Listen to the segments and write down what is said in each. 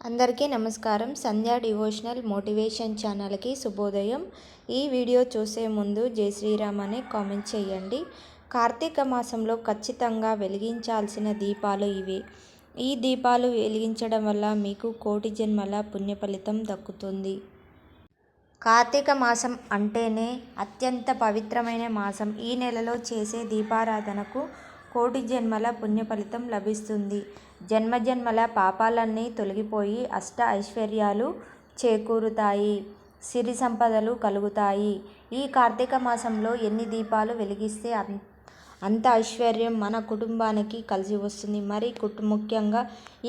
అందరికీ నమస్కారం. సంధ్యా devotional motivation ఛానల్కి శుభోదయం. ఈ వీడియో చూసే ముందు జై శ్రీరామ్ అనే కామెంట్ చేయండి. కార్తీక మాసంలో ఖచ్చితంగా వెలిగించాల్సిన దీపాలు ఇవి. ఈ దీపాలు వెలిగించడం వల్ల మీకు కోటి జన్మల పుణ్య ఫలితం దక్కుతుంది. కార్తీక మాసం అంటేనే అత్యంత పవిత్రమైన మాసం. ఈ నెలలో చేసే దీపారాధనకు కోటి జన్మల పుణ్య ఫలితం లభిస్తుంది జన్మజన్మల పాపాలన్నీ తొలగిపోయి అష్ట ఐశ్వర్యాలు చేకూరుతాయి. సిరి సంపదలు కలుగుతాయి. ఈ కార్తీక మాసంలో ఎన్ని దీపాలు వెలిగిస్తే అంత ఐశ్వర్యం మన కుటుంబానికి కలిసి వస్తుంది. మరి ముఖ్యంగా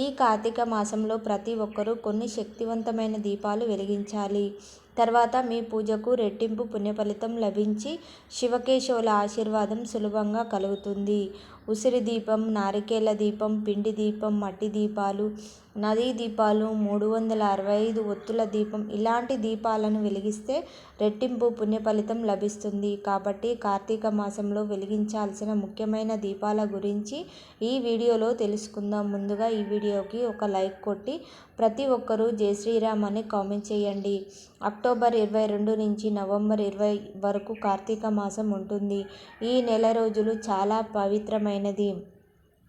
ఈ కార్తీక మాసంలో ప్రతి ఒక్కరూ కొన్ని శక్తివంతమైన దీపాలు వెలిగించాలి. తర్వాత మీ పూజకు రెట్టింపు పుణ్యఫలితం లభించి శివకేశవుల ఆశీర్వాదం సులభంగా కలుగుతుంది. ఉసిరి దీపం నారికేల దీపం పిండి దీపం మట్టి దీపాలు నదీ దీపాలు మూడు వందల అరవై ఐదు ఒత్తుల దీపం ఇలాంటి దీపాలను వెలిగిస్తే రెట్టింపు పుణ్య ఫలితం లభిస్తుంది. కాబట్టి కార్తీక మాసంలో వెలిగించాల్సిన ముఖ్యమైన దీపాల గురించి ఈ వీడియోలో తెలుసుకుందాం. ముందుగా ఈ వీడియోకి ఒక లైక్ కొట్టి ప్రతి ఒక్కరూ జై శ్రీరామ్ అని కామెంట్ చేయండి. అక్టోబర్ ఇరవై రెండు నుంచి నవంబర్ ఇరవై వరకు కార్తీక మాసం ఉంటుంది. ఈ నెల రోజులు చాలా పవిత్రమైన ముఖ్యమైనది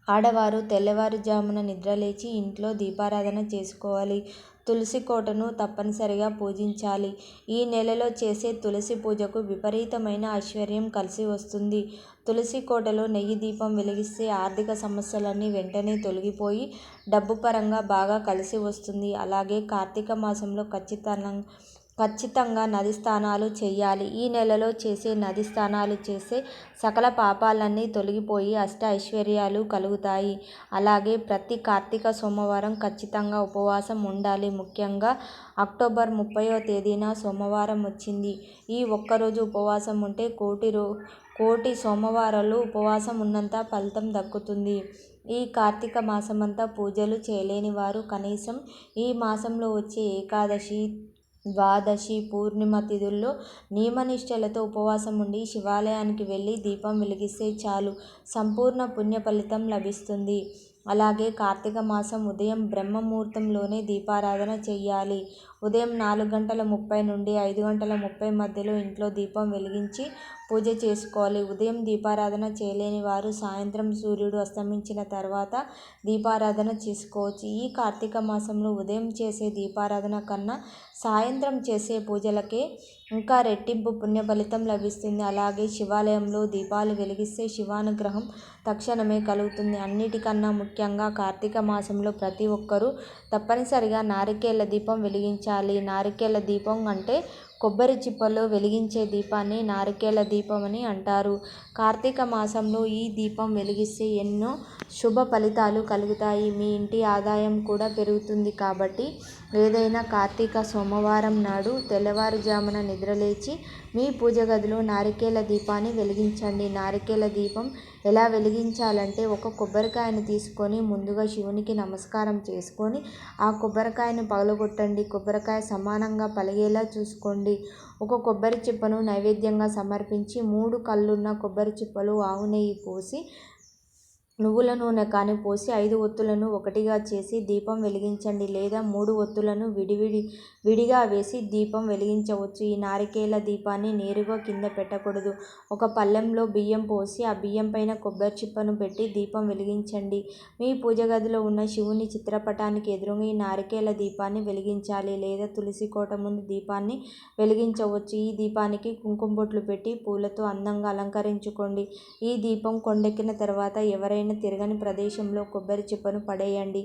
ఆడవారు తెల్లవారుజామున నిద్రలేచి ఇంట్లో దీపారాధన చేసుకోవాలి. తులసి కోటను తప్పనిసరిగా పూజించాలి. ఈ నెలలో చేసే తులసి పూజకు విపరీతమైన ఐశ్వర్యం కలిసి వస్తుంది. తులసి కోటలో నెయ్యి దీపం వెలిగిస్తే ఆర్థిక సమస్యలన్నీ వెంటనే తొలగిపోయి డబ్బు పరంగా బాగా కలిసి వస్తుంది. అలాగే కార్తీక మాసంలో ఖచ్చితంగా ఖచ్చితంగా నది స్నానాలు చేయాలి. ఈ నెలలో చేసే నది స్నానాలు చేసే సకల పాపాలన్నీ తొలగిపోయి అష్ట ఐశ్వర్యాలు కలుగుతాయి. అలాగే ప్రతి కార్తీక సోమవారం ఖచ్చితంగా ఉపవాసం ఉండాలి. ముఖ్యంగా అక్టోబర్ ముప్పైవ తేదీన సోమవారం వచ్చింది. ఈ ఒక్కరోజు ఉపవాసం ఉంటే కోటి రో కోటి సోమవారాలు ఉపవాసం ఉన్నంత ఫలితం దక్కుతుంది. ఈ కార్తీక మాసమంతా పూజలు చేయలేని వారు కనీసం ఈ మాసంలో వచ్చే ఏకాదశి ద్వాదశి పూర్ణిమ తిథుల్లో నియమనిష్టలతో ఉపవాసం ఉండి శివాలయానికి వెళ్ళి దీపం వెలిగిస్తే చాలు. సంపూర్ణ పుణ్య ఫలితం లభిస్తుంది. అలాగే కార్తీక మాసం ఉదయం బ్రహ్మముహూర్తంలోనే దీపారాధన చెయ్యాలి. ఉదయం నాలుగు గంటల ముప్పై నుండి ఐదు గంటల ముప్పై మధ్యలో ఇంట్లో దీపం వెలిగించి పూజ చేసుకోవాలి. ఉదయం దీపారాధన చేయలేని వారు సాయంత్రం సూర్యుడు అస్తమించిన తర్వాత దీపారాధన చేసుకోవచ్చు. ఈ కార్తీక మాసంలో ఉదయం చేసే దీపారాధన కన్నా సాయంత్రం చేసే పూజలకే ఇంకా రెట్టింపు పుణ్య ఫలితం లభిస్తుంది. అలాగే శివాలయంలో దీపాలు వెలిగిస్తే శివానుగ్రహం తక్షణమే కలుగుతుంది. అన్నిటికన్నా ముఖ్యంగా కార్తీక మాసంలో ప్రతి ఒక్కరూ తప్పనిసరిగా నారికేళ్ళ దీపం వెలిగించాలి. నారికేళ్ళ దీపం అంటే కొబ్బరి చిప్పలో వెలిగించే దీపాన్ని నారికేళ దీపం అని అంటారు. కార్తీక మాసంలో ఈ దీపం వెలిగిస్తే ఎన్నో శుభ ఫలితాలు కలుగుతాయి. మీ ఇంటి ఆదాయం కూడా పెరుగుతుంది కాబట్టి ఏదైనా కార్తీక సోమవారం నాడు తెల్లవారుజామున నిద్రలేచి మీ పూజ గదిలో నారికేల దీపాన్ని వెలిగించండి. నారికేల దీపం ఎలా వెలిగించాలంటే ఒక కొబ్బరికాయను తీసుకొని ముందుగా శివునికి నమస్కారం చేసుకొని ఆ కొబ్బరికాయను పగలగొట్టండి. కొబ్బరికాయ సమానంగా పలిగేలా చూసుకోండి. ఒక కొబ్బరి చిప్పను నైవేద్యంగా సమర్పించి మూడు కళ్ళున్న కొబ్బరి చిప్పలు ఆవు నెయ్యి పోసి నువ్వుల నూనె కానీ పోసి ఐదు ఒత్తులను ఒకటిగా చేసి దీపం వెలిగించండి లేదా మూడు ఒత్తులను విడివిడి విడిగా వేసి దీపం వెలిగించవచ్చు. ఈ నారికేల దీపాన్ని నేరుగా కింద పెట్టకూడదు. ఒక పళ్ళెంలో బియ్యం పోసి ఆ బియ్యం పైన కొబ్బరి చిప్పను పెట్టి దీపం వెలిగించండి. మీ పూజ గదిలో ఉన్న శివుని చిత్రపటానికి ఎదురుగా ఈ నారికేల దీపాన్ని వెలిగించాలి లేదా తులసి కోట ముందు దీపాన్ని వెలిగించవచ్చు. ఈ దీపానికి కుంకుమ బొట్లు పెట్టి పూలతో అందంగా అలంకరించుకోండి. ఈ దీపం కొండెక్కిన తర్వాత ఎవరైనా ఏదైనా తిరగని ప్రదేశంలో కొబ్బరి చిప్పను పడేయండి.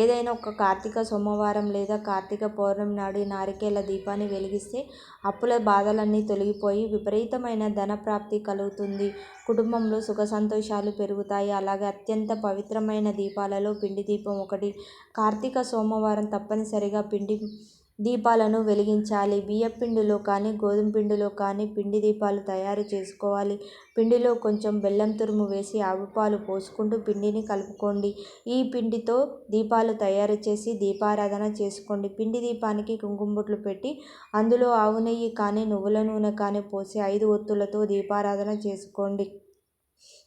ఏదైనా ఒక కార్తీక సోమవారం లేదా కార్తీక పౌర్ణమి నాడు నారికేల దీపాన్ని వెలిగిస్తే అప్పుల బాధలన్నీ తొలగిపోయి విపరీతమైన ధన ప్రాప్తి కలుగుతుంది. కుటుంబంలో సుఖ సంతోషాలు పెరుగుతాయి. అలాగే అత్యంత పవిత్రమైన దీపాలలో పిండి దీపం ఒకటి. కార్తీక సోమవారం తప్పనిసరిగా పిండి దీపాలను వెలిగించాలి. బియ్యపిండిలో కానీ గోధుమ పిండిలో కానీ పిండి దీపాలు తయారు చేసుకోవాలి. పిండిలో కొంచెం బెల్లం తురుము వేసి ఆవుపాలు పోసుకుంటూ పిండిని కలుపుకోండి. ఈ పిండితో దీపాలు తయారు చేసి దీపారాధన చేసుకోండి. పిండి దీపానికి కుంకుమ బొట్లు పెట్టి అందులో ఆవు నెయ్యి కానీ నువ్వుల నూనె కానీ పోసి ఐదు ఒత్తులతో దీపారాధన చేసుకోండి.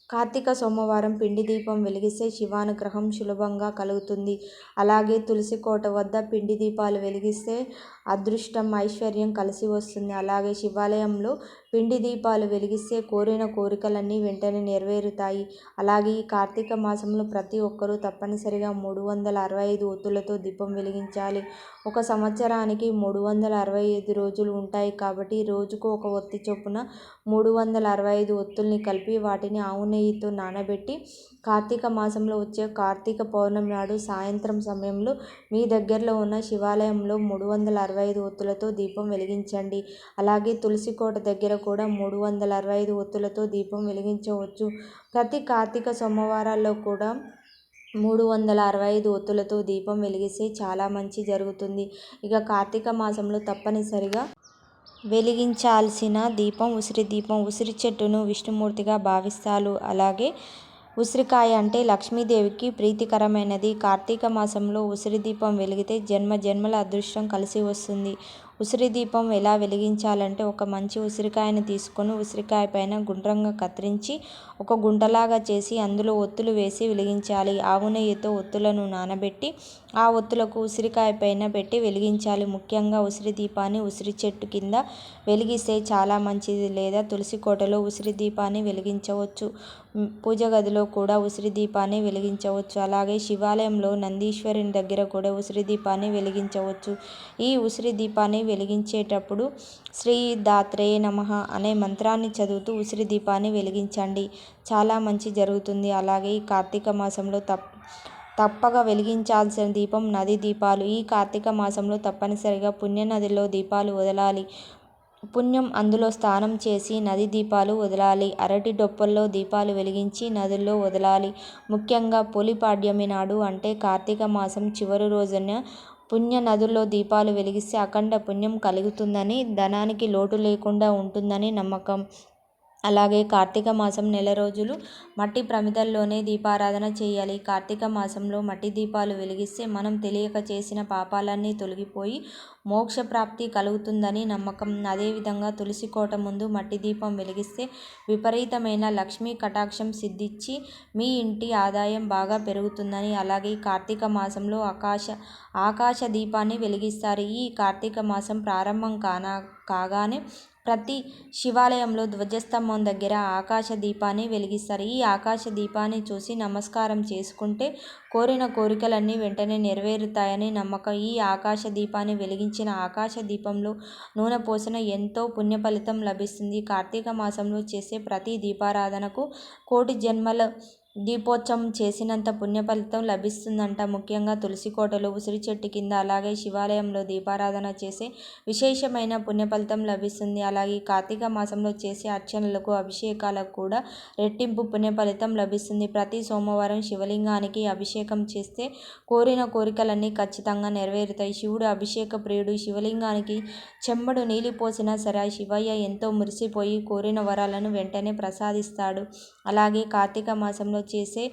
కార్తీక సోమవారం పిండి దీపం వెలిగిస్తే శివానుగ్రహం సులభంగా కలుగుతుంది. అలాగే తులసి కోట వద్ద పిండి దీపాలు వెలిగిస్తే అదృష్టం ఐశ్వర్యం కలిసి వస్తుంది. అలాగే శివాలయంలో పిండి దీపాలు వెలిగిస్తే కోరిన కోరికలన్నీ వెంటనే నెరవేరుతాయి. అలాగే ఈ కార్తీక మాసంలో ప్రతి ఒక్కరూ తప్పనిసరిగా మూడు వందల అరవై ఐదు ఒత్తులతో దీపం వెలిగించాలి. ఒక సంవత్సరానికి మూడు వందల అరవై ఐదు రోజులు ఉంటాయి కాబట్టి రోజుకు ఒక ఒత్తి చొప్పున మూడు వందల అరవై ఐదు ఒత్తుల్ని కలిపి వాటిని ఆవు నెయ్యితో నానబెట్టి కార్తీక మాసంలో వచ్చే కార్తీక పౌర్ణమి నాడు సాయంత్రం సమయంలో మీ దగ్గరలో ఉన్న శివాలయంలో మూడు వందల అరవై ఐదు ఒత్తులతో దీపం వెలిగించండి. అలాగే తులసి కోట దగ్గర కూడా మూడు వందల అరవై ఐదు ఒత్తులతో దీపం వెలిగించవచ్చు. ప్రతి కార్తీక సోమవారాల్లో కూడా మూడు వందల అరవై ఐదు ఒత్తులతో దీపం వెలిగిస్తే చాలా మంచి జరుగుతుంది. ఇక కార్తీక మాసంలో తప్పనిసరిగా వెలిగించాల్సిన దీపం ఉసిరి దీపం ఉసిరి చెట్టును విష్ణుమూర్తిగా భావిస్తారు. అలాగే ఉసిరికాయ అంటే లక్ష్మీదేవికి ప్రీతికరమైనది. కార్తీక మాసంలో ఉసిరి దీపం వెలిగితే జన్మ జన్మల అదృష్టం కలిసి వస్తుంది. ఉసిరి దీపం ఎలా వెలిగించాలంటే ఒక మంచి ఉసిరికాయను తీసుకొని ఉసిరికాయ పైన గుండ్రంగా కత్తిరించి ఒక గుంటలాగా చేసి అందులో ఒత్తులు వేసి వెలిగించాలి. ఆవు నెయ్యితో ఒత్తులను నానబెట్టి ఆ ఒత్తులకు ఉసిరికాయ పైన పెట్టి వెలిగించాలి. ముఖ్యంగా ఉసిరి దీపాన్ని ఉసిరి చెట్టు కింద వెలిగిస్తే చాలా మంచిది. లేదా తులసి కోటలో ఉసిరి దీపాన్ని వెలిగించవచ్చు. పూజ గదిలో కూడా ఉసిరి దీపాన్ని వెలిగించవచ్చు. అలాగే శివాలయంలో నందీశ్వరుని దగ్గర కూడా ఉసిరి దీపాన్ని వెలిగించవచ్చు. ఈ ఉసిరి దీపాన్ని వెలిగించేటప్పుడు శ్రీ దాత్రే నమ అనే మంత్రాన్ని చదువుతూ ఉసిరి దీపాన్ని వెలిగించండి. చాలా మంచి జరుగుతుంది. అలాగే ఈ కార్తీక మాసంలో తప్ తప్పక వెలిగించాల్సిన దీపం నది దీపాలు. ఈ కార్తీక మాసంలో తప్పనిసరిగా పుణ్యనదిలో దీపాలు వదలాలి. పుణ్యం అందులో స్నానం చేసి నది దీపాలు వదలాలి. అరటి డొప్పల్లో దీపాలు వెలిగించి నదుల్లో వదలాలి. ముఖ్యంగా పొలిపాడ్యమి నాడు అంటే కార్తీక మాసం చివరి రోజున పుణ్య నదుల్లో దీపాలు వెలిగిస్తే అఖండ పుణ్యం కలుగుతుందని ధనానికి లోటు లేకుండా ఉంటుందని నమ్మకం. అలాగే కార్తీక మాసం నెల రోజులు మట్టి ప్రమిదల్లోనే దీపారాధన చేయాలి. కార్తీక మాసంలో మట్టి దీపాలు వెలిగిస్తే మనం తెలియక చేసిన పాపాలన్నీ తొలగిపోయి మోక్ష ప్రాప్తి కలుగుతుందని నమ్మకం. అదేవిధంగా తులసి కోట ముందు మట్టి దీపం వెలిగిస్తే విపరీతమైన లక్ష్మీ కటాక్షం సిద్ధించి మీ ఇంటి ఆదాయం బాగా పెరుగుతుందని అలాగే కార్తీక మాసంలో ఆకాశ ఆకాశ దీపాన్ని వెలిగిస్తారు. ఈ కార్తీక మాసం ప్రారంభం కానా కాగానే ప్రతి శివాలయంలో ధ్వజస్తంభం దగ్గర ఆకాశ దీపాన్ని వెలిగిస్తారు. ఈ ఆకాశ దీపాన్ని చూసి నమస్కారం చేసుకుంటే కోరిన కోరికలన్నీ వెంటనే నెరవేరుతాయని నమ్మకం. ఈ ఆకాశ దీపాన్ని వెలిగించిన ఆకాశ దీపంలో నూనె పోసిన ఎంతో పుణ్య ఫలితం లభిస్తుంది. కార్తీక మాసంలో చేసే ప్రతి దీపారాధనకు కోటి జన్మల దీపోత్సవం చేసినంత పుణ్యఫలితం లభిస్తుందంట. ముఖ్యంగా తులసి కోటలు ఉసిరి చెట్టు కింద అలాగే శివాలయంలో దీపారాధన చేసే విశేషమైన పుణ్యఫలితం లభిస్తుంది. అలాగే కార్తీక మాసంలో చేసే అర్చనలకు అభిషేకాలకు కూడా రెట్టింపు పుణ్యఫలితం లభిస్తుంది. ప్రతి సోమవారం శివలింగానికి అభిషేకం చేస్తే కోరిన కోరికలన్నీ ఖచ్చితంగా నెరవేరుతాయి. శివుడు అభిషేక ప్రియుడు శివలింగానికి చెమ్మడు నీళ్ళు పోసినా సరే శివయ్య ఎంతో మురిసిపోయి కోరిన వరాలను వెంటనే ప్రసాదిస్తాడు. అలాగే కార్తీక మాసంలో చేసే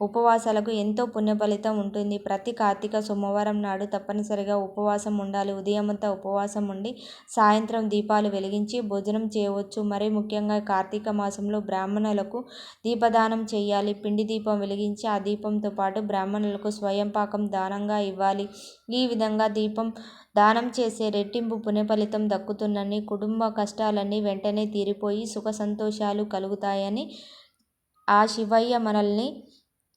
ఉపవాసాలకు ఎంతో పుణ్యఫలితం ఉంటుంది. ప్రతి కార్తీక సోమవారం నాడు తప్పనిసరిగా ఉపవాసం ఉండాలి. ఉదయమంతా ఉపవాసం ఉండి సాయంత్రం దీపాలు వెలిగించి భోజనం చేయవచ్చు. మరీ ముఖ్యంగా కార్తీక మాసంలో బ్రాహ్మణులకు దీపదానం చేయాలి. పిండి దీపం వెలిగించి ఆ దీపంతో పాటు బ్రాహ్మణులకు స్వయం పాకం దానంగా ఇవ్వాలి. ఈ విధంగా దీపం దానం చేసే రెట్టింపు పుణ్యఫలితం దక్కుతుందని కుటుంబ కష్టాలన్నీ వెంటనే తీరిపోయి సుఖ సంతోషాలు కలుగుతాయని ఆ శివయ్య మనల్ని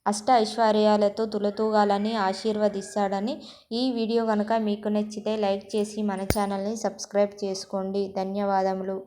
అష్ట ఐశ్వర్యాలతో తులతూగాలని ఆశీర్వదిస్తాడని ఈ వీడియో కనుక మీకు నచ్చితే లైక్ చేసి మన ఛానల్ని సబ్స్క్రైబ్ చేసుకోండి. ధన్యవాదములు.